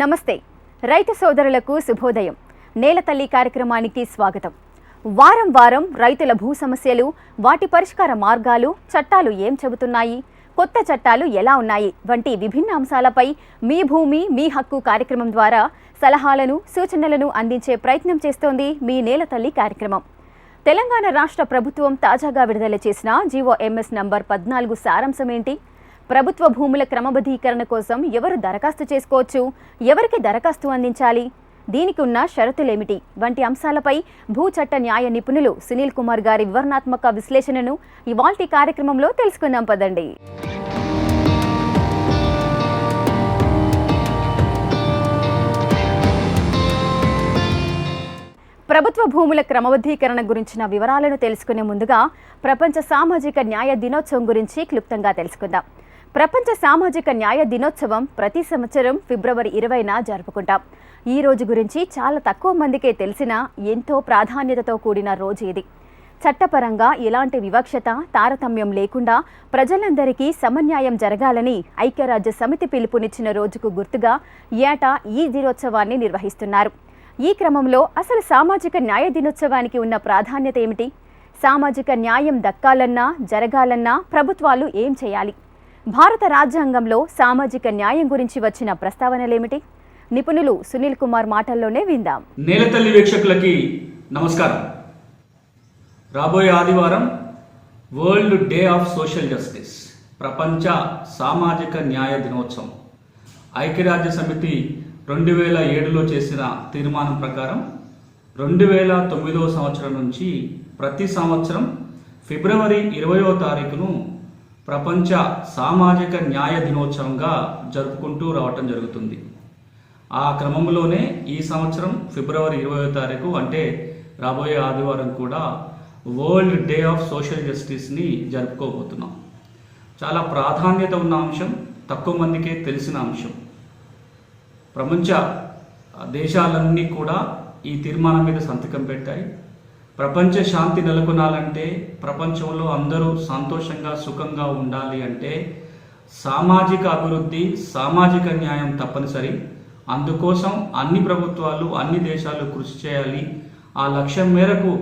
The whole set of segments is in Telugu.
నమస్తే. రైతు సోదరులకు శుభోదయం. నేలతల్లి కార్యక్రమానికి స్వాగతం. వారం వారం రైతుల భూ సమస్యలు వాటి పరిష్కార మార్గాలు చట్టాలు ఏం చెబుతున్నాయి కొత్త చట్టాలు ఎలా ఉన్నాయి వంటి విభిన్న అంశాలపై మీ భూమి మీ హక్కు కార్యక్రమం ద్వారా సలహాలను సూచనలను అందించే ప్రయత్నం చేస్తోంది మీ నేలతల్లి కార్యక్రమం. తెలంగాణ రాష్ట్ర ప్రభుత్వం తాజాగా విడుదల చేసిన జీవోఎంఎస్ నంబర్ పద్నాలుగు సారాంశం ఏంటి? ప్రభుత్వ భూముల క్రమబద్ధీకరణ కోసం ఎవరు దరఖాస్తు చేసుకోవచ్చు? ఎవరికి దరఖాస్తు అందించాలి? దీనికి ఉన్న షరతులేమిటి? వంటి అంశాలపై భూ చట్ట న్యాయ నిపుణులు సునీల్ కుమార్ గారి వివరణాత్మక విశ్లేషణను ఇవాల్టి కార్యక్రమంలో తెలుసుకుందాం పదండి. ప్రభుత్వ భూముల క్రమబద్ధీకరణ గురించిన వివరాలను తెలుసుకునే ముందుగా ప్రపంచ సామాజిక న్యాయ దినోత్సవం గురించి క్లుప్తంగా తెలుసుకుందాం. ప్రపంచ సామాజిక న్యాయ దినోత్సవం ప్రతి సంవత్సరం ఫిబ్రవరి ఇరవైన జరుపుకుంటాం. ఈ రోజు గురించి చాలా తక్కువ మందికే తెలిసిన ఎంతో ప్రాధాన్యతతో కూడిన రోజు ఇది. చట్టపరంగా ఎలాంటి వివక్షత తారతమ్యం లేకుండా ప్రజలందరికీ సమన్యాయం జరగాలని ఐక్యరాజ్య సమితి పిలుపునిచ్చిన రోజుకు గుర్తుగా ఏటా ఈ దినోత్సవాన్ని నిర్వహిస్తున్నారు. ఈ క్రమంలో అసలు సామాజిక న్యాయ దినోత్సవానికి ఉన్న ప్రాధాన్యత ఏమిటి? సామాజిక న్యాయం దక్కాలన్నా జరగాలన్నా ప్రభుత్వాలు ఏం చేయాలి? భారత రాజ్యాంగంలో సామాజిక న్యాయం గురించి వచ్చిన ప్రస్తావనలేమిటి? నిపుణులు సునీల్ కుమార్ మాటల్లోనే విందాం. నేలతల్లి వీక్షకులకి నమస్కారం. రాబోయే ఆదివారం world day of social justice ప్రపంచ సామాజిక న్యాయ దినోత్సవం. ఐక్యరాజ్య సమితి రెండు వేల ఏడులో చేసిన తీర్మానం ప్రకారం రెండు వేల తొమ్మిదవ సంవత్సరం నుంచి ప్రతి సంవత్సరం ఫిబ్రవరి ఇరవయో తారీఖును ప్రపంచ సామాజిక న్యాయ దినోత్సవంగా జరుపుకుంటూ రావటం జరుగుతుంది. ఆ క్రమంలోనే ఈ సంవత్సరం ఫిబ్రవరి ఇరవై తారీఖు అంటే రాబోయే ఆదివారం కూడా వరల్డ్ డే ఆఫ్ సోషల్ జస్టిస్ని జరుపుకోబోతున్నాం. చాలా ప్రాధాన్యత ఉన్న అంశం తక్కువ మందికే తెలిసిన అంశం. ప్రపంచ దేశాలన్నీ కూడా ఈ తీర్మానం మీద సంతకం పెట్టాయి. ప్రపంచ శాంతి నెలకొనాలంటే ప్రపంచంలో అందరూ సంతోషంగా సుఖంగా ఉండాలి అంటే సామాజిక అభివృద్ధి సామాజిక న్యాయం తప్పనిసరి. అందుకోసం అన్ని ప్రభుత్వాలు అన్ని దేశాలు కృషి చేయాలి. ఆ లక్ష్యం మేరకు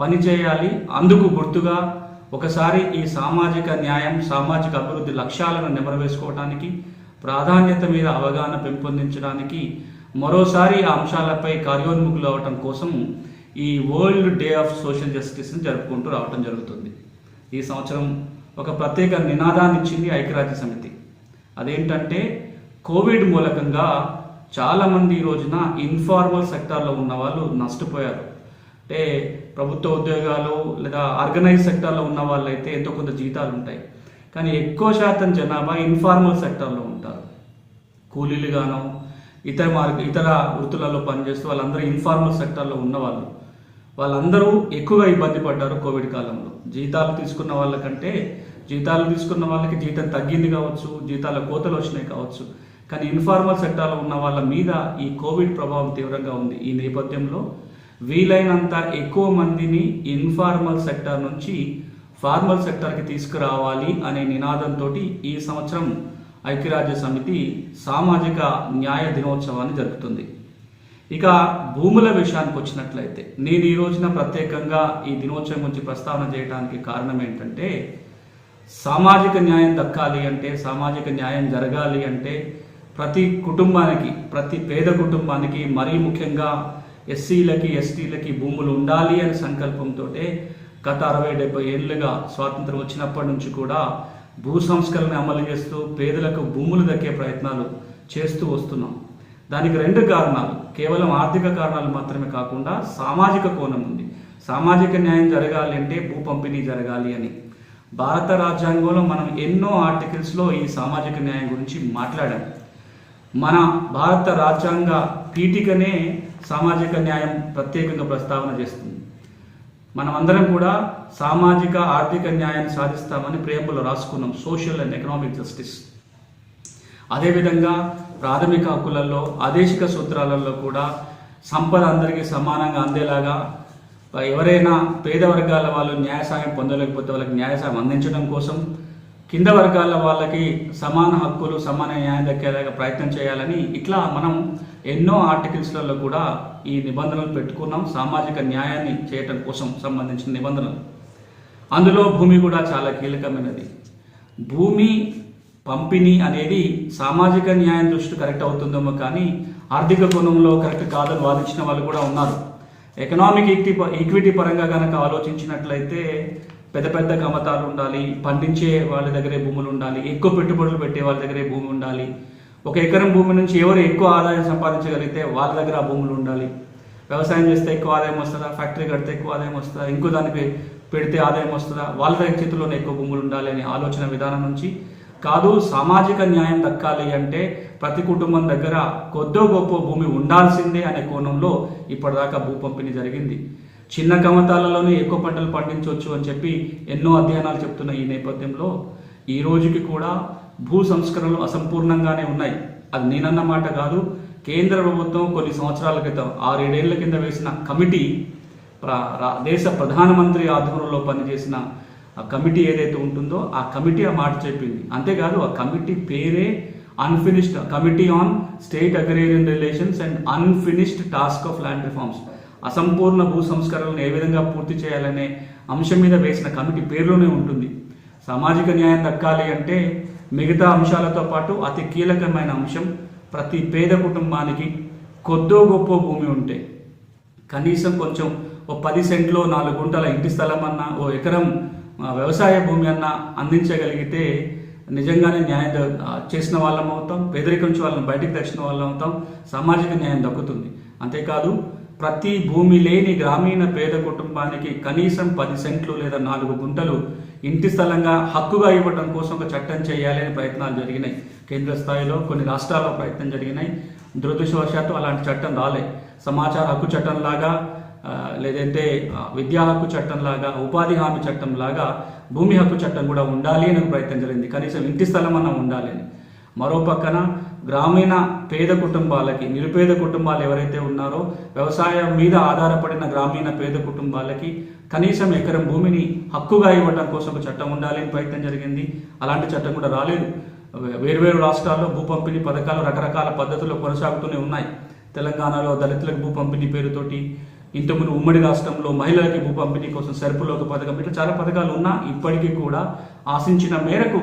పనిచేయాలి అందుకు గుర్తుగా ఒకసారి ఈ సామాజిక న్యాయం సామాజిక అభివృద్ధి లక్ష్యాలను నెమరవేసుకోవడానికి ప్రాధాన్యత మీద అవగాహన పెంపొందించడానికి మరోసారి ఆ అంశాలపై కార్యోన్ముఖులు అవటం కోసం ఈ వరల్డ్ డే ఆఫ్ సోషల్ జస్టిస్ని జరుపుకుంటూ రావటం జరుగుతుంది. ఈ సంవత్సరం ఒక ప్రత్యేక నినాదాన్ని ఇచ్చింది ఐక్యరాజ్య సమితి. అదేంటంటే కోవిడ్ మూలకంగా చాలామంది ఈ రోజున ఇన్ఫార్మల్ సెక్టార్లో ఉన్న వాళ్ళు నష్టపోయారు. అంటే ప్రభుత్వ ఉద్యోగాలు లేదా ఆర్గనైజ్ సెక్టార్లో ఉన్న వాళ్ళైతే ఎంతో కొంత జీతాలు ఉంటాయి. కానీ ఎక్కువ శాతం జనాభా ఇన్ఫార్మల్ సెక్టార్లో ఉంటారు. కూలీలుగాను ఇతర మార్గ ఇతర వృత్తులలో పనిచేస్తూ వాళ్ళందరూ ఇన్ఫార్మల్ సెక్టార్లో ఉన్నవాళ్ళు. వాళ్ళందరూ ఎక్కువగా ఇబ్బంది పడ్డారు కోవిడ్ కాలంలో. జీతాలు తీసుకున్న వాళ్ళకంటే జీతాలు తీసుకున్న వాళ్ళకి జీతం తగ్గింది కావచ్చు జీతాల కోతలు వచ్చినాయి కావచ్చు. కానీ ఇన్ఫార్మల్ సెక్టార్లో ఉన్న వాళ్ళ మీద ఈ కోవిడ్ ప్రభావం తీవ్రంగా ఉంది. ఈ నేపథ్యంలో వీలైనంత ఎక్కువ మందిని ఇన్ఫార్మల్ సెక్టార్ నుంచి ఫార్మల్ సెక్టార్కి తీసుకురావాలి అనే నినాదంతో ఈ సంవత్సరం ఐక్యరాజ్య సమితి సామాజిక న్యాయ దినోత్సవాన్ని జరుపుతుంది. ఇక భూముల విషయానికి వచ్చినట్లయితే నేను ఈ రోజున ప్రత్యేకంగా ఈ దినోత్సవం గురించి ప్రస్తావన చేయడానికి కారణం ఏంటంటే సామాజిక న్యాయం దక్కాలి అంటే సామాజిక న్యాయం జరగాలి అంటే ప్రతి కుటుంబానికి ప్రతి పేద కుటుంబానికి మరీ ముఖ్యంగా ఎస్సీలకి ఎస్టీలకి భూములు ఉండాలి అనే సంకల్పంతో గత అరవై డెబ్బై ఏళ్ళుగా స్వాతంత్రం వచ్చినప్పటి నుంచి కూడా భూ సంస్కరణ అమలు చేస్తూ పేదలకు భూములు దక్కే ప్రయత్నాలు చేస్తూ వస్తున్నాం. దానికి రెండు కారణాలు. కేవలం ఆర్థిక కారణాలు మాత్రమే కాకుండా సామాజిక కోణం ఉంది. సామాజిక న్యాయం జరగాలి అంటే భూ పంపిణీ జరగాలి అని. భారత రాజ్యాంగంలో మనం ఎన్నో ఆర్టికల్స్లో ఈ సామాజిక న్యాయం గురించి మాట్లాడాం. మన భారత రాజ్యాంగ పీఠికనే సామాజిక న్యాయం ప్రత్యేకంగా ప్రస్తావన చేస్తుంది. మనమందరం కూడా సామాజిక ఆర్థిక న్యాయం సాధిస్తామని ప్రేమలో రాసుకున్నాం. సోషల్ అండ్ ఎకనామిక్ జస్టిస్ అదేవిధంగా ప్రాథమిక హక్కులలో ఆదేశిక సూత్రాలలో కూడా సంపద అందరికీ సమానంగా అందేలాగా ఎవరైనా పేద వర్గాల వాళ్ళు న్యాయ సాయం పొందలేకపోతే వాళ్ళకి న్యాయ సాయం అందించడం కోసం కింద వర్గాల వాళ్ళకి సమాన హక్కులు సమాన న్యాయం దక్కేలాగా ప్రయత్నం చేయాలని ఇట్లా మనం ఎన్నో ఆర్టికల్స్లలో కూడా ఈ నిబంధనలు పెట్టుకున్నాం. సామాజిక న్యాయాన్ని చేయటం కోసం సంబంధించిన నిబంధనలు. అందులో భూమి కూడా చాలా కీలకమైనది. భూమి పంపిణీ అనేది సామాజిక న్యాయం దృష్టి కరెక్ట్ అవుతుందేమో కానీ ఆర్థిక కోణంలో కరెక్ట్ కాదని వాదించిన వాళ్ళు కూడా ఉన్నారు. ఎకనామిక్ ఈక్విటీ ఈక్విటీ పరంగా కనుక ఆలోచించినట్లయితే పెద్ద పెద్ద కమతాలు ఉండాలి పండించే వాళ్ళ దగ్గరే భూములు ఉండాలి ఎక్కువ పెట్టుబడులు పెట్టే వాళ్ళ దగ్గరే భూమి ఉండాలి. ఒక ఎకరం భూమి నుంచి ఎవరు ఎక్కువ ఆదాయం సంపాదించగలిగితే వాళ్ళ దగ్గర ఆ భూములు ఉండాలి. వ్యవసాయం చేస్తే ఎక్కువ ఆదాయం వస్తుందా? ఫ్యాక్టరీ కడితే ఎక్కువ ఆదాయం వస్తుందా? ఇంకో దానికి పెడితే ఆదాయం వస్తుందా? వాళ్ళ దగ్గర చేతిలోనే ఎక్కువ భూములు ఉండాలి అనే ఆలోచన విధానం నుంచి కాదు సామాజిక న్యాయం దక్కాలి అంటే ప్రతి కుటుంబం దగ్గర కొద్దో గొప్ప భూమి ఉండాల్సిందే అనే కోణంలో ఇప్పటిదాకా భూ పంపిణీ జరిగింది. చిన్న కమతాలలోనే ఎక్కువ పంటలు పండించవచ్చు అని చెప్పి ఎన్నో అధ్యయనాలు చెప్తున్న ఈ నేపథ్యంలో ఈ రోజుకి కూడా భూ సంస్కరణలు అసంపూర్ణంగానే ఉన్నాయి. అది నేనన్న మాట కాదు. కేంద్ర ప్రభుత్వం కొన్ని సంవత్సరాల క్రితం ఆరేడేళ్ళ కింద వేసిన కమిటీ ప్ర- దేశ ప్రధానమంత్రి ఆధ్వర్యంలో పనిచేసిన ఆ కమిటీ ఏదైతే ఉంటుందో ఆ కమిటీ ఆ మాట చెప్పింది. అంతేకాదు ఆ కమిటీ పేరే unfinished committee on state agrarian relations and unfinished task of land reforms అసంపూర్ణ భూ సంస్కరణలను ఏ విధంగా పూర్తి చేయాలనే అంశం మీద వేసిన కమిటీ పేరులోనే ఉంటుంది. సామాజిక న్యాయం దక్కాలి అంటే మిగతా అంశాలతో పాటు అతి కీలకమైన అంశం ప్రతి పేద కుటుంబానికి కొద్దో గొప్ప భూమి ఉంటే. కనీసం కొంచెం ఓ పది సెంట్లో నాలుగు గుంటల ఇంటి స్థలం అన్నా ఓ ఎకరం వ్యవసాయ భూమి అన్నా అందించగలిగితే నిజంగానే న్యాయం చేసిన వాళ్ళం అవుతాం పేదరికం నుంచి వాళ్ళని బయటకు తెచ్చిన వాళ్ళం అవుతాం సామాజిక న్యాయం దక్కుతుంది. అంతేకాదు ప్రతి భూమి లేని గ్రామీణ పేద కుటుంబానికి కనీసం పది సెంట్లు లేదా నాలుగు గుంటలు ఇంటి స్థలంగా హక్కుగా ఇవ్వడం కోసం ఒక చట్టం చేయాలని ప్రయత్నాలు జరిగినాయి. కేంద్ర స్థాయిలో కొన్ని రాష్ట్రాల్లో ప్రయత్నం జరిగినాయి. దురదృష్టవశాత్తు అలాంటి చట్టం రాలే. సమాచార హక్కు చట్టం లాగా లేదంటే విద్యా హక్కు చట్టం లాగా ఉపాధి హామీ చట్టం లాగా భూమి హక్కు చట్టం కూడా ఉండాలి అని ప్రయత్నం జరిగింది. కనీసం ఇంటి స్థలం అన్న ఉండాలి. అని మరో పక్కన గ్రామీణ పేద కుటుంబాలకి నిరుపేద కుటుంబాలు ఎవరైతే ఉన్నారో వ్యవసాయం మీద ఆధారపడిన గ్రామీణ పేద కుటుంబాలకి కనీసం ఎకరం భూమిని హక్కుగా ఇవ్వడం కోసం ఒక చట్టం ఉండాలి అని ప్రయత్నం జరిగింది. అలాంటి చట్టం కూడా రాలేదు. వేర్వేరు రాష్ట్రాల్లో భూ పంపిణీ పథకాలు రకరకాల పద్ధతుల్లో కొనసాగుతూనే ఉన్నాయి. తెలంగాణలో దళితులకు భూ పంపిణీ పేరుతోటి ఇంతకుముందు ఉమ్మడి రాష్ట్రంలో మహిళలకి భూ పంపిణీ కోసం సరుపులోక పథకం ఇట్లా చాలా పథకాలు ఉన్నా ఇప్పటికీ కూడా ఆశించిన మేరకు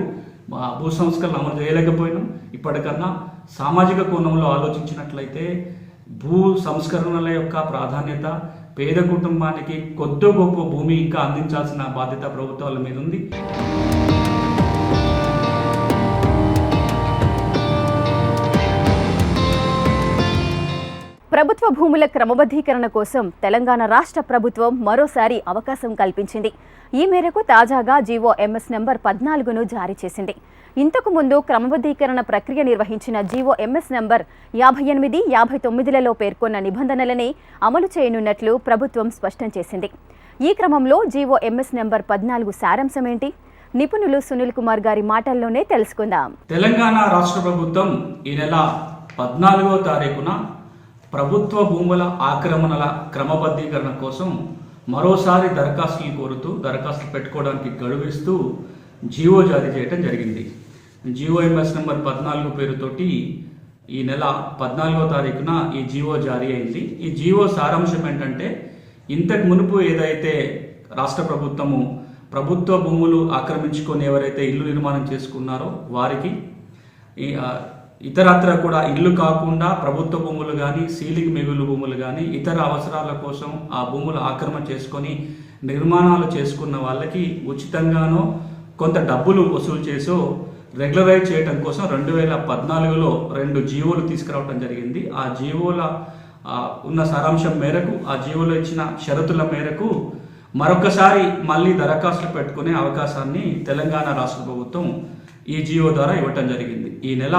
భూ సంస్కరణ అమలు చేయలేకపోయినాం. ఇప్పటికన్నా సామాజిక కోణంలో ఆలోచించినట్లయితే భూ సంస్కరణల యొక్క ప్రాధాన్యత పేద కుటుంబానికి కొద్ది గొప్ప భూమి ఇంకా అందించాల్సిన బాధ్యత ప్రభుత్వాల మీద ఉంది. ప్రభుత్వ భూముల క్రమబద్ధీకరణ కోసం తెలంగాణ రాష్ట్ర ప్రభుత్వం మరోసారి అవకాశం కల్పించింది. ఈ మేరకు తాజాగా జీవో ఎంఎస్ నెంబర్ పద్నాలుగును జారీ చేసింది. ఇంతకు ముందు క్రమబద్ధీకరణ ప్రక్రియ నిర్వహించిన జీవో ఎంఎస్ నెంబర్ యాభై ఎనిమిది యాభై తొమ్మిదిలలో పేర్కొన్న నిబంధనలనే అమలు చేయనున్నట్లు ప్రభుత్వం స్పష్టం చేసింది. ఈ క్రమంలో జీవో ఎంఎస్ నెంబర్ పద్నాలుగు సారాంశం ఏంటి? నిపుణులు సునీల్ కుమార్ గారి మాటల్లోనే తెలుసుకుందాం. తెలంగాణ రాష్ట్ర ప్రభుత్వం ఈ నెల పద్నాలుగో తారీఖున ప్రభుత్వ భూముల ఆక్రమణల క్రమబద్ధీకరణ కోసం మరోసారి దరఖాస్తులు కోరుతూ దరఖాస్తులు పెట్టుకోవడానికి గడువిస్తూ జీవో జారీ చేయడం జరిగింది. జీవో ఎంఎస్ నెంబర్ పద్నాలుగు పేరుతోటి ఈ నెల పద్నాలుగో తారీఖున ఈ జీవో జారీ అయింది. ఈ జీవో సారాంశం ఏంటంటే ఇంతకు మునుపు ఏదైతే రాష్ట్ర ప్రభుత్వము ప్రభుత్వ భూములు ఆక్రమించుకొని ఎవరైతే ఇల్లు నిర్మాణం చేసుకున్నారో వారికి ఈ, ఇతరత్ర కూడా ఇల్లు కాకుండా ప్రభుత్వ భూములు కానీ సీలింగ్ మిగులు భూములు కానీ ఇతర అవసరాల కోసం ఆ భూములు ఆక్రమణ చేసుకొని నిర్మాణాలు చేసుకున్న వాళ్ళకి ఉచితంగానో కొంత డబ్బులు వసూలు చేసో రెగ్యులరైజ్ చేయడం కోసం రెండు వేల పద్నాలుగులో రెండు జీవోలు తీసుకురావడం జరిగింది. ఆ జీవోల ఉన్న సారాంశం మేరకు ఆ జీవోలో ఇచ్చిన షరతుల మేరకు మరొకసారి మళ్ళీ దరఖాస్తులు పెట్టుకునే అవకాశాన్ని తెలంగాణ రాష్ట్ర ప్రభుత్వం ఈ జీవో ద్వారా ఇవ్వటం జరిగింది. ఈ నెల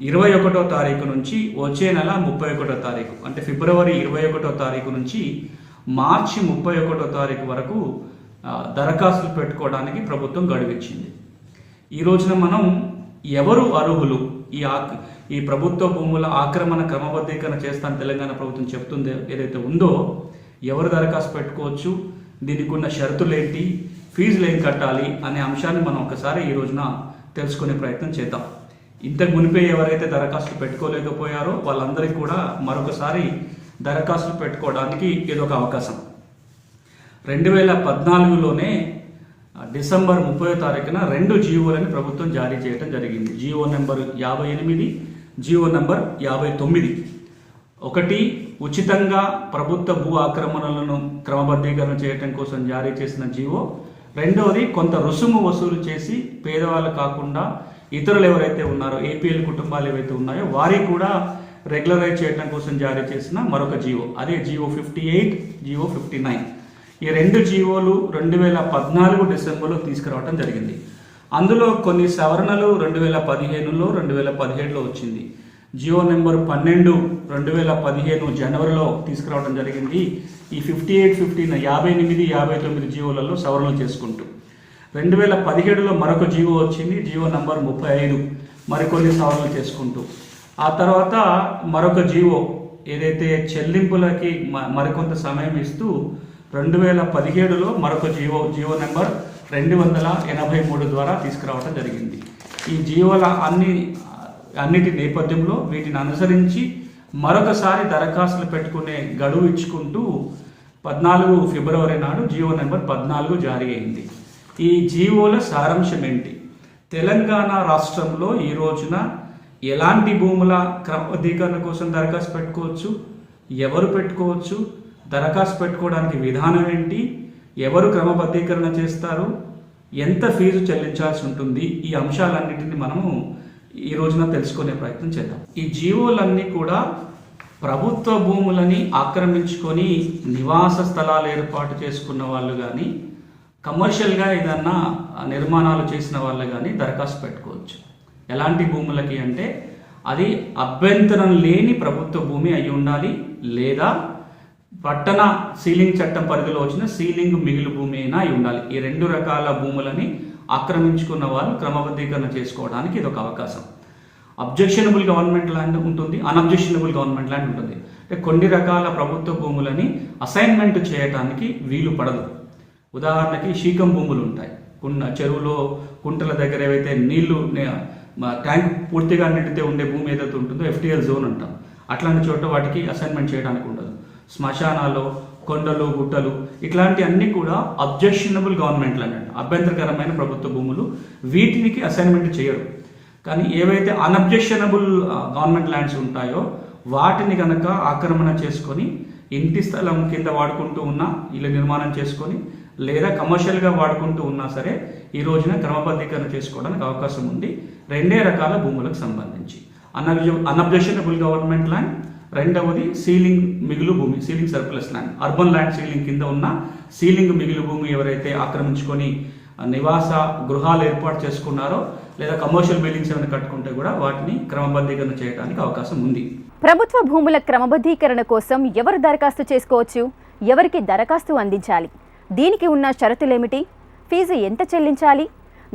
ఇరవై ఒకటో తారీఖు నుంచి వచ్చే నెల ముప్పై ఒకటో తారీఖు అంటే ఫిబ్రవరి ఇరవై ఒకటో తారీఖు నుంచి మార్చి ముప్పై ఒకటో తారీఖు వరకు దరఖాస్తులు పెట్టుకోవడానికి ప్రభుత్వం గడువిచ్చింది. ఈ రోజున మనం ఎవరు అర్హులు? ఈ ఆక్ ఈ ప్రభుత్వ భూముల ఆక్రమణ క్రమబద్ధీకరణ చేస్తాను తెలంగాణ ప్రభుత్వం చెప్తుంది ఏదైతే ఉందో ఎవరు దరఖాస్తు పెట్టుకోవచ్చు? దీనికి ఉన్న షరతులు ఏంటి? ఫీజులు ఏం కట్టాలి? అనే అంశాన్ని మనం ఒకసారి ఈ రోజున తెలుసుకునే ప్రయత్నం చేద్దాం. ఇంతకు మునిపే ఎవరైతే దరఖాస్తులు పెట్టుకోలేకపోయారో వాళ్ళందరికీ కూడా మరొకసారి దరఖాస్తులు పెట్టుకోవడానికి ఇది ఒక అవకాశం. రెండు వేల పద్నాలుగులోనే డిసెంబర్ ముప్పై తారీఖున రెండు జీవోలను ప్రభుత్వం జారీ చేయడం జరిగింది. జీవో నెంబర్ యాభై ఎనిమిది జీవో నెంబర్ యాభై తొమ్మిది. ఒకటి ఉచితంగా ప్రభుత్వ భూ ఆక్రమణలను క్రమబద్ధీకరణ చేయడం కోసం జారీ చేసిన జీవో. రెండవది కొంత రుసుము వసూలు చేసి పేదవాళ్ళు కాకుండా ఇతరులు ఎవరైతే ఉన్నారో ఏపీఎల్ కుటుంబాలు ఏవైతే ఉన్నాయో వారికి కూడా రెగ్యులరైజ్ చేయడం కోసం జారీ చేసిన మరొక జీవో అదే GO fifty eight GO fifty nine. ఈ రెండు జీవోలు రెండు వేల పద్నాలుగు డిసెంబర్లో తీసుకురావడం జరిగింది. అందులో కొన్ని సవరణలు రెండు వేల పదిహేనులో రెండు వేల పదిహేడులో వచ్చింది. జియో నెంబర్ పన్నెండు రెండు వేల పదిహేను జనవరిలో తీసుకురావడం జరిగింది. ఈ ఫిఫ్టీ ఎయిట్ ఫిఫ్టీన్ యాభై ఎనిమిది యాభై తొమ్మిది జియోలలో సవరణలు చేసుకుంటూ. రెండు వేల పదిహేడులో మరొక జీవో వచ్చింది జీవో నంబర్ ముప్పై ఐదు. మరికొన్ని సవరణలు చేసుకుంటూ. ఆ తర్వాత మరొక జీవో ఏదైతే చెల్లింపులకి మరికొంత సమయం ఇస్తూ రెండు వేల పదిహేడులో మరొక జీవో జీవో నెంబర్ రెండు వందల ఎనభై మూడు ద్వారా తీసుకురావడం జరిగింది. ఈ జీవోల అన్ని అన్నిటి నేపథ్యంలో వీటిని అనుసరించి మరొకసారి దరఖాస్తులు పెట్టుకునే గడువు ఇచ్చుకుంటూ పద్నాలుగు ఫిబ్రవరి నాడు జీవో నెంబర్ పద్నాలుగు జారీ అయింది. ఈ జీవోల సారాంశం ఏంటి? తెలంగాణ రాష్ట్రంలో ఈ రోజున ఎలాంటి భూముల క్రమబద్ధీకరణ కోసం దరఖాస్తు పెట్టుకోవచ్చు? ఎవరు పెట్టుకోవచ్చు? దరఖాస్తు పెట్టుకోవడానికి విధానం ఏంటి? ఎవరు క్రమబద్ధీకరణ చేస్తారు? ఎంత ఫీజు చెల్లించాల్సి ఉంటుంది? ఈ అంశాలన్నింటినీ మనము ఈ రోజున తెలుసుకునే ప్రయత్నం చేద్దాం. ఈ జీవోలన్నీ కూడా ప్రభుత్వ భూములని ఆక్రమించుకొని నివాస స్థలాలు ఏర్పాటు చేసుకున్న వాళ్ళు కానీ కమర్షియల్గా ఏదన్నా నిర్మాణాలు చేసిన వాళ్ళు కానీ దరఖాస్తు పెట్టుకోవచ్చు. ఎలాంటి భూములకి అంటే అది అభ్యంతరం లేని ప్రభుత్వ భూమి అయి ఉండాలి లేదా పట్టణ సీలింగ్ చట్టం పరిధిలో వచ్చిన సీలింగ్ మిగిలి భూమి అయినా అయి ఉండాలి. ఈ రెండు రకాల భూములని ఆక్రమించుకున్న వాళ్ళు క్రమబద్ధీకరణ చేసుకోవడానికి ఇది ఒక అవకాశం. అబ్జెక్షనబుల్ గవర్నమెంట్ ల్యాండ్ ఉంటుంది అన్అబ్జెక్షనబుల్ గవర్నమెంట్ ల్యాండ్ ఉంటుంది. అంటే కొన్ని రకాల ప్రభుత్వ భూములని అసైన్మెంట్ చేయడానికి వీలు పడదు. ఉదాహరణకి శీకం భూములు ఉంటాయి. కుండ చెరువులో కుంటల దగ్గర ఏవైతే నీళ్ళు ట్యాంక్ పూర్తిగా నిండితే ఉండే భూమి ఏదైతే ఉంటుందో ఎఫ్టీఎల్ జోన్ అంటాం. అట్లాంటి చోట వాటికి అసైన్మెంట్ చేయడానికి ఉండదు. శ్మశానాలు కొండలు గుట్టలు ఇట్లాంటి అన్ని కూడా అబ్జెక్షనబుల్ గవర్నమెంట్ ల్యాండ్ అభ్యంతరకరమైన ప్రభుత్వ భూములు వీటికి అసైన్మెంట్ చేయరు. కానీ ఏవైతే అన్అబ్జెక్షనబుల్ గవర్నమెంట్ ల్యాండ్స్ ఉంటాయో వాటిని కనుక ఆక్రమణ చేసుకొని ఇంటి స్థలం కింద వాడుకుంటూ ఉన్న ఇల్లు నిర్మాణం చేసుకొని లేదా కమర్షియల్గా వాడుకుంటూ ఉన్నా సరే ఈ రోజున క్రమబద్ధీకరణ చేసుకోవడానికి అవకాశం ఉంది. రెండే రకాల భూములకు సంబంధించి. అన్అబ్జ అన్అబ్జెషనబుల్ గవర్నమెంట్ ల్యాండ్ రెండవది సీలింగ్ మిగులు భూమి ceiling surplus land urban land ceiling కింద ఉన్న సీలింగ్ మిగులు భూమి ఎవరైతే ఆక్రమించుకొని నివాస గృహాలు ఏర్పాటు చేసుకున్నారో లేదా కమర్షియల్ బిల్డింగ్స్ ఏమైనా కట్టుకుంటే కూడా వాటిని క్రమబద్ధీకరణ చేయడానికి అవకాశం ఉంది. ప్రభుత్వ భూముల క్రమబద్ధీకరణ కోసం ఎవరు దరఖాస్తు చేసుకోవచ్చు? ఎవరికి దరఖాస్తు అందించాలి? దీనికి ఉన్న షరతులేమిటి? ఫీజు ఎంత చెల్లించాలి?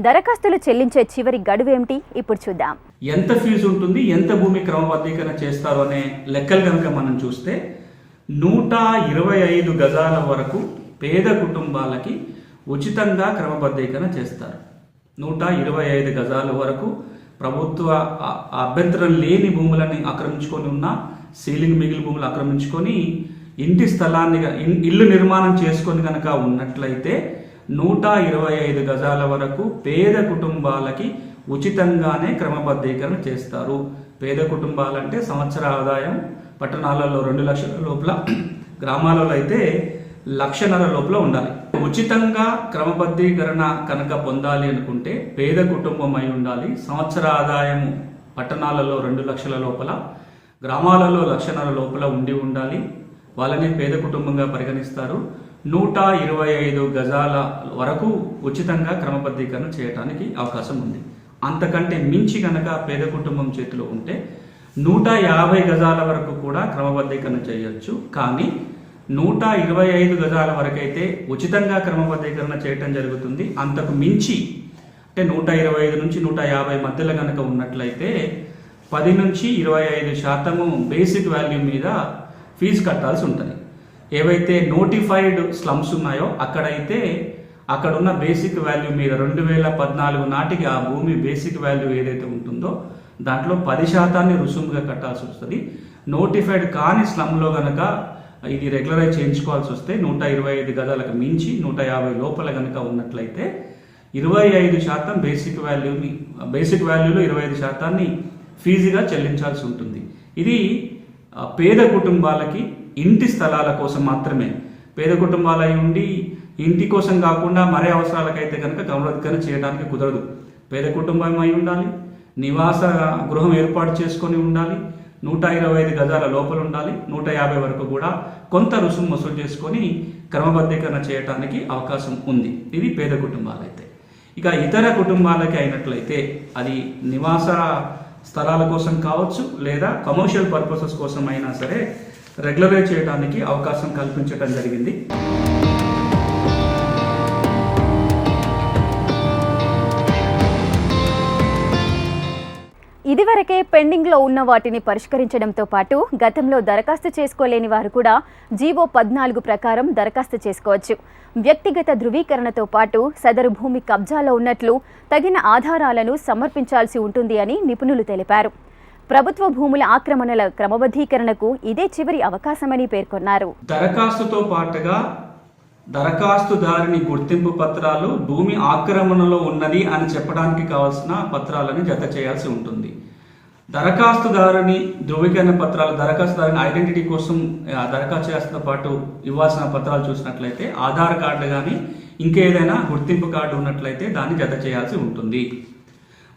దరఖాస్తులు చెల్లించే చివరి గడువు ఏమిటి ఇప్పుడు చూద్దాం. ఎంత ఫీజు ఉంటుంది? ఎంత భూమి క్రమబద్ధీకరణ చేస్తారు అనే లెక్కలు కనుక మనం చూస్తే నూట ఇరవై ఐదు గజాల వరకు పేద కుటుంబాలకి ఉచితంగా క్రమబద్ధీకరణ చేస్తారు. నూట ఇరవై ఐదు గజాల వరకు ప్రభుత్వ అభ్యంతరం లేని భూములని ఆక్రమించుకొని ఉన్న సీలింగ్ మిగిలి భూములు ఆక్రమించుకొని ఇంటి స్థలాన్ని ఇల్లు నిర్మాణం చేసుకొని కనుక ఉన్నట్లయితే నూట ఇరవై ఐదు గజాల వరకు పేద కుటుంబాలకి ఉచితంగానే క్రమబద్ధీకరణ చేస్తారు. పేద కుటుంబాలంటే సంవత్సర ఆదాయం పట్టణాలలో రెండు లక్షల లోపల గ్రామాలలో అయితే లక్షన్నర లోపల ఉండాలి. ఉచితంగా క్రమబద్ధీకరణ కనుక పొందాలి అనుకుంటే పేద కుటుంబం అయి ఉండాలి. సంవత్సర ఆదాయము పట్టణాలలో రెండు లక్షల లోపల గ్రామాలలో లక్షన్నర లోపల ఉండి ఉండాలి. వాళ్ళని పేద కుటుంబంగా పరిగణిస్తారు. నూట ఇరవై ఐదు గజాల వరకు ఉచితంగా క్రమబద్ధీకరణ చేయడానికి అవకాశం ఉంది. అంతకంటే మించి గనక పేద కుటుంబం చేతిలో ఉంటే నూట యాభై గజాల వరకు కూడా క్రమబద్ధీకరణ చేయొచ్చు. కానీ నూట ఇరవై ఐదు గజాల వరకైతే ఉచితంగా క్రమబద్ధీకరణ చేయటం జరుగుతుంది. అంతకు మించి అంటే నూట ఇరవై ఐదు నుంచి నూట యాభై మధ్యలో కనుక ఉన్నట్లయితే పది నుంచి ఇరవై ఐదు శాతము బేసిక్ వాల్యూ మీద ఫీజు కట్టాల్సి ఉంటుంది. ఏవైతే నోటిఫైడ్ స్లమ్స్ ఉన్నాయో అక్కడైతే అక్కడ ఉన్న బేసిక్ వాల్యూ మీద రెండు వేల పద్నాలుగు నాటికి ఆ భూమి బేసిక్ వాల్యూ ఏదైతే ఉంటుందో దాంట్లో పది శాతాన్ని రుసుముగా కట్టాల్సి వస్తుంది. నోటిఫైడ్ కాని స్లమ్లో గనక ఇది రెగ్యులరైజ్ చేయించుకోవాల్సి వస్తే నూట ఇరవై ఐదు గదాలకు మించి నూట యాభై లోపల కనుక ఉన్నట్లయితే ఇరవై ఐదు శాతం బేసిక్ వాల్యూని బేసిక్ వాల్యూలో ఇరవై ఐదు శాతాన్ని ఫీజుగా చెల్లించాల్సి ఉంటుంది. ఇది పేద కుటుంబాలకి ఇంటి స్థలాల కోసం మాత్రమే. పేద కుటుంబాలు అయి ఉండి ఇంటి కోసం కాకుండా మరే అవసరాలకైతే కనుక క్రమబద్ధీకరణ చేయడానికి కుదరదు. పేద కుటుంబం అయి ఉండాలి నివాస గృహం ఏర్పాటు చేసుకొని ఉండాలి నూట ఇరవై ఐదు గజాల లోపల ఉండాలి నూట యాభై వరకు కూడా కొంత రుసుము వసూలు చేసుకొని క్రమబద్ధీకరణ చేయడానికి అవకాశం ఉంది. ఇది పేద కుటుంబాలైతే. ఇక ఇతర కుటుంబాలకి అయినట్లయితే అది నివాస స్థలాల కోసం కావచ్చు లేదా కమర్షియల్ పర్పసెస్ కోసం అయినా సరే రెగ్యులరైజ్ చేయడానికి అవకాశం కల్పించడం జరిగింది. ఇదివరకే పెండింగ్లో ఉన్న వాటిని పరిష్కరించడంతో పాటు గతంలో దరఖాస్తు చేసుకోలేని వారు కూడా జీవో పద్నాలుగు ప్రకారం దరఖాస్తు చేసుకోవచ్చు. వ్యక్తిగత ధృవీకరణతో పాటు సదరు భూమి కబ్జాలో ఉన్నట్లు తగిన ఆధారాలను సమర్పించాల్సి ఉంటుంది అని నిపుణులు తెలిపారు. ప్రభుత్వ భూముల ఆక్రమణల క్రమబద్ధీకరణకు ఇదే చివరి అవకాశమని పేర్కొన్నారు. దరఖాస్తుతో పాటుగా దరఖాస్తుదారుని గుర్తింపు పత్రాలు భూమి ఆక్రమణలో ఉన్నది అని చెప్పడానికి కావాల్సిన పత్రాలను జత చేయాల్సి ఉంటుంది. దరఖాస్తుదారుని ధృవీకరణ పత్రాలు దరఖాస్తుదారుని ఐడెంటిటీ కోసం దరఖాస్తు చేస్తున్న పాటు ఇవ్వాల్సిన పత్రాలు చూసినట్లయితే ఆధార్ కార్డు కానీ ఇంకేదైనా గుర్తింపు కార్డు ఉన్నట్లయితే దాన్ని జత చేయాల్సి ఉంటుంది.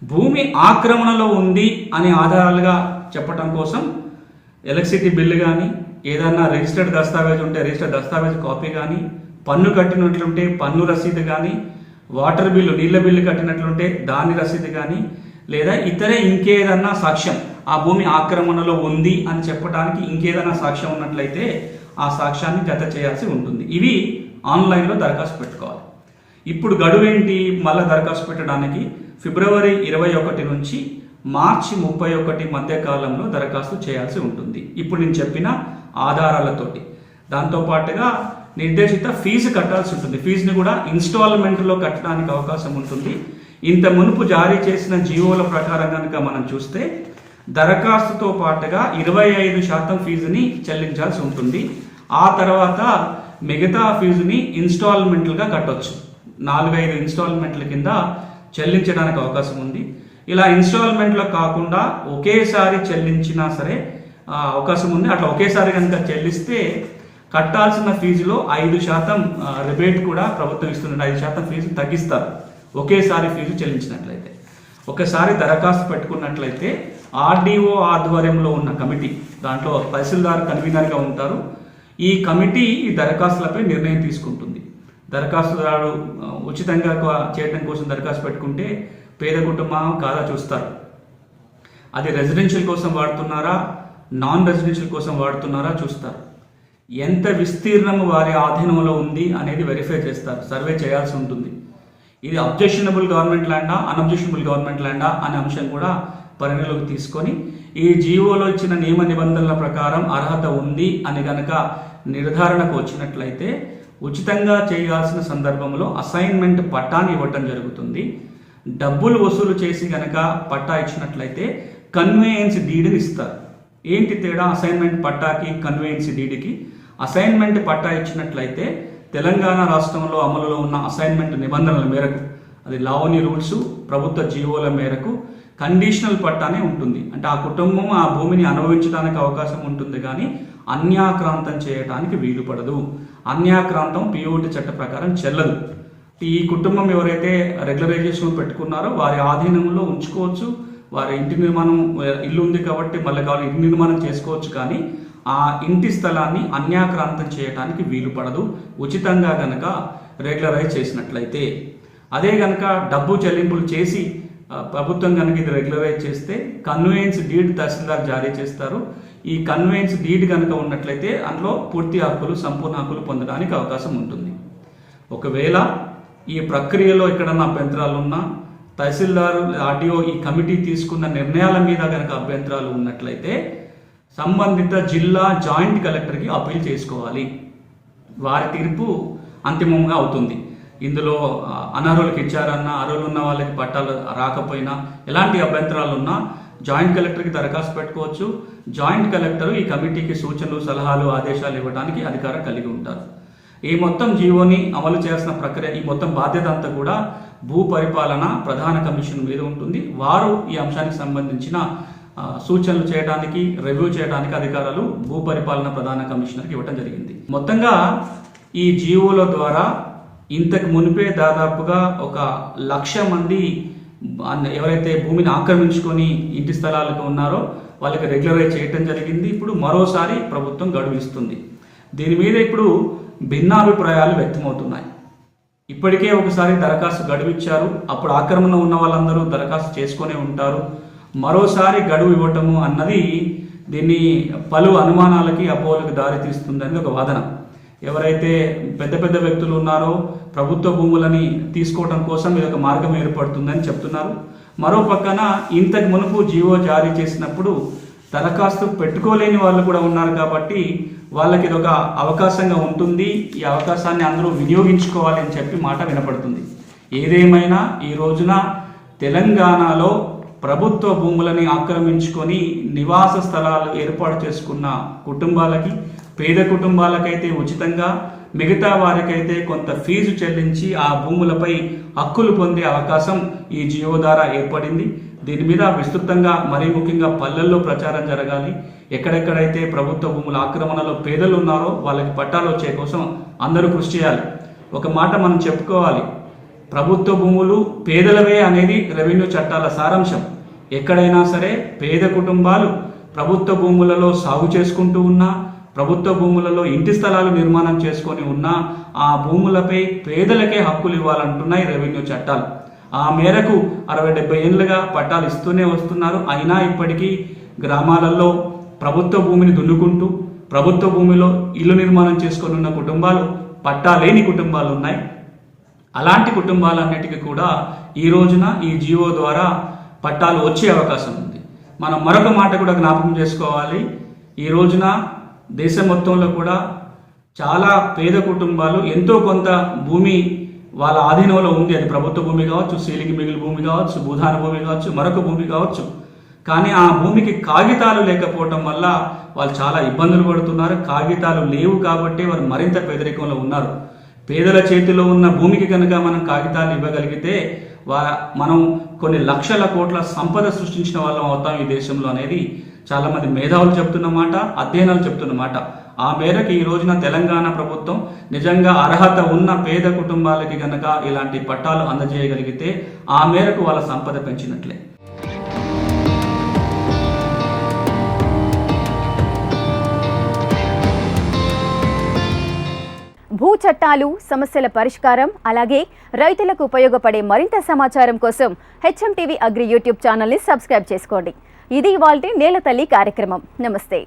భూమి ఆక్రమణలో ఉంది అనే ఆధారాలుగా చెప్పటం కోసం ఎలక్ట్రిసిటీ బిల్లు కానీ ఏదైనా రిజిస్టర్డ్ దస్తావేజ్ ఉంటే రిజిస్టర్డ్ దస్తావేజ్ కాపీ కానీ పన్ను కట్టినట్లుంటే పన్ను రసీదు కానీ వాటర్ బిల్లు నీళ్ళ బిల్లు కట్టినట్లుంటే దాని రసీదు కానీ లేదా ఇతరే ఇంకేదన్నా సాక్ష్యం ఆ భూమి ఆక్రమణలో ఉంది అని చెప్పడానికి ఇంకేదైనా సాక్ష్యం ఉన్నట్లయితే ఆ సాక్ష్యాన్ని జత చేయాల్సి ఉంటుంది. ఇవి ఆన్లైన్లో దరఖాస్తు పెట్టుకోవాలి. ఇప్పుడు గడువు ఏంటి మళ్ళీ దరఖాస్తు పెట్టడానికి ఫిబ్రవరి ఇరవై ఒకటి నుంచి మార్చి ముప్పై ఒకటి మధ్య కాలంలో దరఖాస్తు చేయాల్సి ఉంటుంది. ఇప్పుడు నేను చెప్పిన ఆధారాలతోటి. దాంతోపాటుగా నిర్దేశిత ఫీజు కట్టాల్సి ఉంటుంది. ఫీజుని కూడా ఇన్స్టాల్మెంట్లో కట్టడానికి అవకాశం ఉంటుంది. ఇంత మునుపు జారీ చేసిన జీవోల ప్రకారం కనుక మనం చూస్తే దరఖాస్తుతో పాటుగా ఇరవై ఐదు శాతం ఫీజుని చెల్లించాల్సి ఉంటుంది. ఆ తర్వాత మిగతా ఫీజుని ఇన్స్టాల్మెంట్లుగా కట్టొచ్చు. నాలుగైదు ఇన్స్టాల్మెంట్ల కింద చెల్లించడానికి అవకాశం ఉంది. ఇలా ఇన్స్టాల్మెంట్లో కాకుండా ఒకేసారి చెల్లించినా సరే అవకాశం ఉంది. అట్లా ఒకేసారి కనుక చెల్లిస్తే కట్టాల్సిన ఫీజులో ఐదు శాతం రిబేట్ కూడా ప్రభుత్వం ఇస్తుంది ఐదు శాతం ఫీజు తగ్గిస్తారు. ఒకేసారి ఫీజు చెల్లించినట్లయితే. ఒకసారి దరఖాస్తు పెట్టుకున్నట్లయితే ఆర్డీఓ ఆధ్వర్యంలో ఉన్న కమిటీ దాంట్లో తహసీల్దార్ కన్వీనర్గా ఉంటారు. ఈ కమిటీ ఈ దరఖాస్తులపై నిర్ణయం తీసుకుంటుంది. దరఖాస్తుదారుడు ఉచితంగా చేయడం కోసం దరఖాస్తు పెట్టుకుంటే పేద కుటుంబం కాదా చూస్తారు. అది రెసిడెన్షియల్ కోసం వాడుతున్నారా నాన్ రెసిడెన్షియల్ కోసం వాడుతున్నారా చూస్తారు. ఎంత విస్తీర్ణం వారి ఆధీనంలో ఉంది అనేది వెరిఫై చేస్తారు సర్వే చేయాల్సి ఉంటుంది. ఇది అబ్జెక్షనబుల్ గవర్నమెంట్ ల్యాండా అన్అబ్జెక్షనబుల్ గవర్నమెంట్ ల్యాండా అనే అంశం కూడా పరిగణలోకి తీసుకొని ఈ జీవోలో ఇచ్చిన నియమ నిబంధనల ప్రకారం అర్హత ఉంది అని గనక నిర్ధారణకు వచ్చినట్లయితే ఉచితంగా చేయాల్సిన సందర్భంలో అసైన్మెంట్ పట్టాని ఇవ్వటం జరుగుతుంది. డబ్బులు వసూలు చేసి గనక పట్టా ఇచ్చినట్లయితే కన్వేయన్స్ డీడ్ని ఇస్తారు. ఏంటి తేడా? అసైన్మెంట్ పట్టాకి కన్వేయన్స్ డీడ్కి అసైన్మెంట్ పట్టా ఇచ్చినట్లయితే తెలంగాణ రాష్ట్రంలో అమలులో ఉన్న అసైన్మెంట్ నిబంధనల మేరకు అది లావణి రూల్స్ ప్రభుత్వ జీవోల మేరకు కండిషనల్ పట్టానే ఉంటుంది. అంటే ఆ కుటుంబం ఆ భూమిని అనుభవించడానికి అవకాశం ఉంటుంది కానీ అన్యాక్రాంతం చేయడానికి వీలు పడదు. అన్యాక్రాంతం పిఓటి చట్ట ప్రకారం చెల్లదు. ఈ కుటుంబం ఎవరైతే రెగ్యులరైజేషన్ పెట్టుకున్నారో వారి ఆధీనంలో ఉంచుకోవచ్చు. వారి ఇంటి నిర్మాణం ఇల్లు ఉంది కాబట్టి మళ్ళీ కావాలి ఇంటి నిర్మాణం చేసుకోవచ్చు కానీ ఆ ఇంటి స్థలాన్ని అన్యాక్రాంతం చేయడానికి వీలు పడదు. ఉచితంగా గనక రెగ్యులరైజ్ చేసినట్లయితే. అదే గనక డబ్బు చెల్లింపులు చేసి ప్రభుత్వం కనుక ఇది రెగ్యులరైజ్ చేస్తే కన్వేయన్స్ డీడ్ తహసీల్దార్ జారీ చేస్తారు. ఈ కన్వేయన్స్ డీడ్ కనుక ఉన్నట్లయితే అందులో పూర్తి హక్కులు సంపూర్ణ హక్కులు పొందడానికి అవకాశం ఉంటుంది. ఒకవేళ ఈ ప్రక్రియలో ఎక్కడన్నా అభ్యంతరాలు ఉన్నా తహసీల్దార్ ఆర్డీఓ ఈ కమిటీ తీసుకున్న నిర్ణయాల మీద కనుక అభ్యంతరాలు ఉన్నట్లయితే సంబంధిత జిల్లా జాయింట్ కలెక్టర్కి అప్పీల్ చేసుకోవాలి. వారి తీర్పు అంతిమంగా అవుతుంది. ఇందులో అనర్హులకు ఇచ్చారన్నా అర్హులు ఉన్న వాళ్ళకి పట్టాలు రాకపోయినా ఎలాంటి అభ్యంతరాలు ఉన్నా జాయింట్ కలెక్టర్కి దరఖాస్తు పెట్టుకోవచ్చు. జాయింట్ కలెక్టర్ ఈ కమిటీకి సూచనలు సలహాలు ఆదేశాలు ఇవ్వడానికి అధికారం కలిగి ఉంటారు. ఈ మొత్తం జీవోని అమలు చేయాల్సిన ప్రక్రియ ఈ మొత్తం బాధ్యత అంతా కూడా భూ పరిపాలన ప్రధాన కమిషన్ మీద ఉంటుంది. వారు ఈ అంశానికి సంబంధించిన సూచనలు చేయడానికి రివ్యూ చేయడానికి అధికారాలు భూ పరిపాలన ప్రధాన కమిషనర్కి ఇవ్వడం జరిగింది. మొత్తంగా ఈ జీవోల ద్వారా ఇంతకు మునిపే దాదాపుగా ఒక లక్ష మంది ఎవరైతే భూమిని ఆక్రమించుకొని ఇంటి స్థలాలకు ఉన్నారో వాళ్ళకి రెగ్యులరైజ్ చేయటం జరిగింది. ఇప్పుడు మరోసారి ప్రభుత్వం గడువు ఇస్తుంది. దీని మీద ఇప్పుడు భిన్నాభిప్రాయాలు వ్యక్తమవుతున్నాయి. ఇప్పటికే ఒకసారి దరఖాస్తు గడువు ఇచ్చారు అప్పుడు ఆక్రమణ ఉన్న వాళ్ళందరూ దరఖాస్తు చేసుకునే ఉంటారు. మరోసారి గడువు ఇవ్వటము అన్నది దీన్ని పలు అనుమానాలకి అపోహలకు దారి తీస్తుందని ఒక వాదన. ఎవరైతే పెద్ద పెద్ద వ్యక్తులు ఉన్నారో ప్రభుత్వ భూములని తీసుకోవడం కోసం ఇది ఒక మార్గం ఏర్పడుతుందని చెప్తున్నారు. మరో పక్కన ఇంతకు మునుపు జీవో జారీ చేసినప్పుడు దరఖాస్తు పెట్టుకోలేని వాళ్ళు కూడా ఉన్నారు కాబట్టి వాళ్ళకి ఇది ఒక అవకాశంగా ఉంటుంది. ఈ అవకాశాన్ని అందరూ వినియోగించుకోవాలి అని చెప్పి మాట వినపడుతుంది. ఏదేమైనా ఈ రోజున తెలంగాణలో ప్రభుత్వ భూములని ఆక్రమించుకొని నివాస స్థలాలు ఏర్పాటు చేసుకున్న కుటుంబాలకి పేద కుటుంబాలకైతే ఉచితంగా మిగతా వారికైతే కొంత ఫీజు చెల్లించి ఆ భూములపై హక్కులు పొందే అవకాశం ఈ జియో ద్వారా ఏర్పడింది. దీని మీద విస్తృతంగా మరీ ముఖ్యంగా పల్లెల్లో ప్రచారం జరగాలి. ఎక్కడెక్కడైతే ప్రభుత్వ భూముల ఆక్రమణలో పేదలు ఉన్నారో వాళ్ళకి పట్టాలు వచ్చే కోసం అందరూ కృషి చేయాలి. ఒక మాట మనం చెప్పుకోవాలి. ప్రభుత్వ భూములు పేదలవే అనేది రెవెన్యూ చట్టాల సారాంశం. ఎక్కడైనా సరే పేద కుటుంబాలు ప్రభుత్వ భూములలో సాగు చేసుకుంటూ ఉన్నా ప్రభుత్వ భూములలో ఇంటి స్థలాలు నిర్మాణం చేసుకొని ఉన్నా ఆ భూములపై పేదలకే హక్కులు ఇవ్వాలంటున్నాయి రెవెన్యూ చట్టాలు. ఆ మేరకు అరవై డెబ్బై ఏళ్ళుగా పట్టాలు ఇస్తూనే వస్తున్నారు. అయినా ఇప్పటికీ గ్రామాలలో ప్రభుత్వ భూమిని దున్నుకుంటూ ప్రభుత్వ భూమిలో ఇల్లు నిర్మాణం చేసుకొని ఉన్న కుటుంబాలు పట్టాలేని కుటుంబాలు ఉన్నాయి. అలాంటి కుటుంబాలన్నిటికీ కూడా ఈ రోజున ఈ జీవో ద్వారా పట్టాలు వచ్చే అవకాశం ఉంది. మనం మరొక మాట కూడా జ్ఞాపకం చేసుకోవాలి. ఈ రోజున దేశం మొత్తంలో కూడా చాలా పేద కుటుంబాలు ఎంతో కొంత భూమి వాళ్ళ ఆధీనంలో ఉంది. అది ప్రభుత్వ భూమి కావచ్చు సీలికి మిగిలి భూమి కావచ్చు భూధాన భూమి కావచ్చు మరొక భూమి కావచ్చు. కానీ ఆ భూమికి కాగితాలు లేకపోవటం వల్ల వాళ్ళు చాలా ఇబ్బందులు పడుతున్నారు. కాగితాలు లేవు కాబట్టి వారు మరింత పేదరికంలో ఉన్నారు. పేదల చేతిలో ఉన్న భూమికి కనుక మనం కాగితాలు ఇవ్వగలిగితే వా మనం కొన్ని లక్షల కోట్ల సంపద సృష్టించిన వాళ్ళం అవుతాం ఈ దేశంలో అనేది చాలామంది మేధావులు చెప్తున్న మాట అధ్యయనాలు చెప్తున్న మాట. ఆ మేరకు ఈ రోజున తెలంగాణ ప్రభుత్వం నిజంగా అర్హత ఉన్న పేద కుటుంబాలకి గనక ఇలాంటి పట్టాలు అందజేయగలిగితే ఆ మేరకు వాళ్ళ సంపద పెంచినట్లే. చట్టాలు సమస్యల పరిష్కారం అలాగే రైతులకు ఉపయోగపడే మరింత సమాచారం కోసం హెచ్ఎం టీవీ అగ్రి యూట్యూబ్ ఛానల్ని సబ్స్క్రైబ్ చేసుకోండి. ఇది ఇవాల్టి నేల తల్లి కార్యక్రమం. నమస్తే.